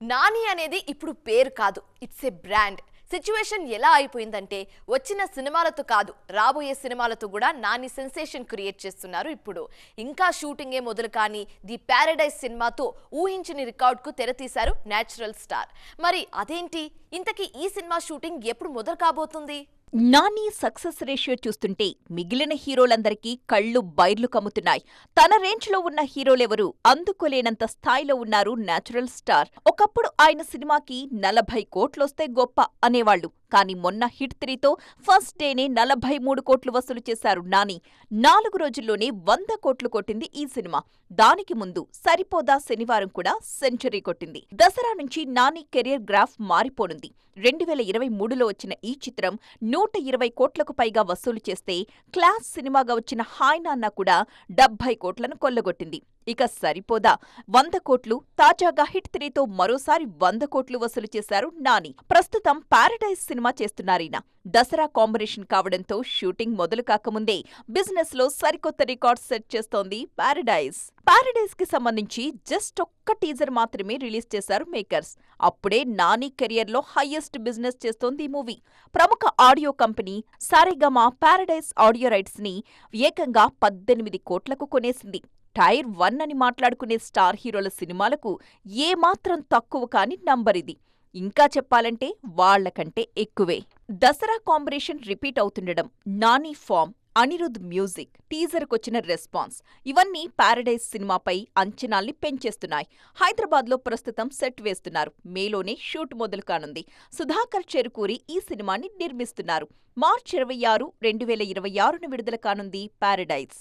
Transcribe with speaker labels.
Speaker 1: నాని అనేది ఇప్పుడు పేరు కాదు ఇట్స్ ఏ బ్రాండ్ సిచ్యువేషన్ ఎలా అయిపోయిందంటే వచ్చిన సినిమాలతో కాదు రాబోయే సినిమాలతో కూడా నాని సెన్సేషన్ క్రియేట్ చేస్తున్నారు ఇప్పుడు. ఇంకా షూటింగే మొదలు కానీ ది ప్యారడైజ్ సినిమాతో ఊహించని రికార్డ్కు తెరతీశారు న్యాచురల్ స్టార్ మరి అదేంటి? ఇంతకీ ఈ సినిమా షూటింగ్ ఎప్పుడు మొదలు కాబోతుంది?
Speaker 2: నాని సక్సెస్ రేషియో చూస్తుంటే మిగిలిన హీరోలందరికీ కళ్ళు బైర్లు కమ్ముతున్నాయి. తన రేంజ్లో ఉన్న హీరోలెవరూ అందుకోలేనంత స్థాయిలో ఉన్నారు న్యాచురల్ స్టార్. ఒకప్పుడు ఆయన సినిమాకి నలభై కోట్లొస్తే గొప్ప అనేవాళ్ళు కానీ మొన్న హిట్ త్రీతో ఫస్ట్ డేనే నలభై మూడు కోట్లు వసూలు చేశారు నాని. నాలుగు రోజుల్లోనే వంద కోట్లు కొట్టింది ఈ సినిమా. దానికి ముందు సరిపోదా శనివారం కూడా సెంచరీ కొట్టింది. దసరా నుంచి నాని కెరీర్ గ్రాఫ్ మారిపోనుంది. రెండు వేల ఇరవై మూడులో వచ్చిన ఈ చిత్రం నూట ఇరవై కోట్లకు పైగా వసూలు చేస్తే క్లాస్ సినిమాగా వచ్చిన హాయ్ నాన్న కూడా డెబ్బై కోట్లను కొల్లగొట్టింది. ఇక సరిపోదా. వంద కోట్లు తాజాగా హిట్ త్రీతో మరోసారి వంద కోట్లు వసూలు చేశారు నాని. ప్రస్తుతం పారడైజ్ సినిమా చేస్తున్నారీన దసరా కాంబినేషన్ కావడంతో షూటింగ్ మొదలు కాకముందే బిజినెస్లో సరికొత్త రికార్డ్ సెట్ చేస్తోంది పారడైజ్. పారడైజ్కి సంబంధించి జస్ట్ ఒక్క టీజర్ మాత్రమే రిలీజ్ చేశారు మేకర్స్. అప్పుడే నాని కెరియర్లో హైయెస్ట్ బిజినెస్ చేస్తోంది ఈ మూవీ. ప్రముఖ audio company Saregama Paradise audio రైట్స్ని ఏకంగా పద్దెనిమిది కోట్లకు కొనేసింది. టైర్ వన్ అని మాట్లాడుకునే స్టార్ హీరోల సినిమాలకు ఏమాత్రం తక్కువ కాని నంబరిది ఇంకా చెప్పాలంటే వాళ్ళకంటే ఎక్కువే. దసరా కాంబినేషన్ రిపీట్ అవుతుండడం నాని ఫామ్ అనిరుద్ మ్యూజిక్ టీజర్కొచ్చిన రెస్పాన్స్ ఇవన్నీ పారడైజ్ సినిమాపై అంచనాల్ని పెంచేస్తున్నాయి. హైదరాబాద్లో ప్రస్తుతం సెట్ వేస్తున్నారు. మేలోనే షూట్ మొదలు కానుంది. సుధాకర్ చెరుకూరి ఈ సినిమాని నిర్మిస్తున్నారు. మార్చి ఇరవై ఆరు రెండు వేల ఇరవై ఆరున విడుదల కానుంది పారడైజ్.